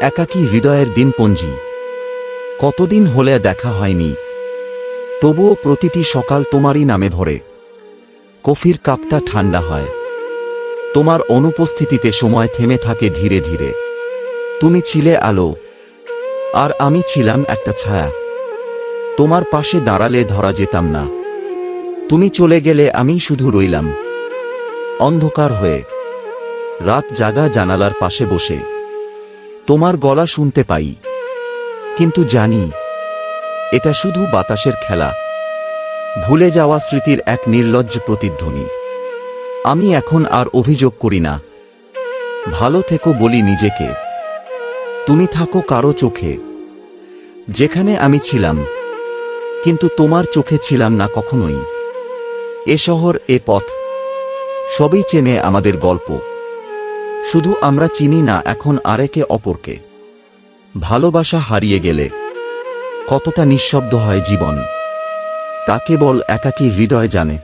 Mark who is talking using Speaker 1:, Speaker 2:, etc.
Speaker 1: একাকী হৃদয়ের দিনপঞ্জি। কতদিন হলে দেখা হয়নি? তবুও প্রতিটি সকাল তোমারই নামে ভরে। কফির কাপটা ঠান্ডা হয়। তোমার অনুপস্থিতিতে সময় থেমে থাকে ধীরে ধীরে। তুমি ছিলে আলো। আর আমি ছিলাম একটা ছায়া। তোমার পাশে দাঁড়ালে ধরা যেতাম না। তুমি চলে গেলে আমি শুধু রইলাম। অন্ধকার হয়ে। রাত জাগা জানালার পাশে বসে। তোমার গলা শুনতে পাই। কিন্তু জানি, এটা শুধু বাতাসের খেলা। ভুলে যাওয়া স্মৃতির এক নির্লজ্জ প্রতিধ্বনি। আমি এখন আর অভিযোগ করি না। ভালো থেকো বলি নিজেকে। তুমি থাকো কারও চোখে। যেখানে আমি ছিলাম। কিন্তু তোমার চোখে ছিলাম না কখনোই। এ শহর, এ পথ। সবই চেনে আমাদের গল্প। শুধু আমরা চিনি না, এখন আরেকে অপরকে। ভালোবাসা হারিয়ে গেলে কতটা নিঃশব্দ হয় জীবন। তা কেবল একাকী হৃদয় জানে।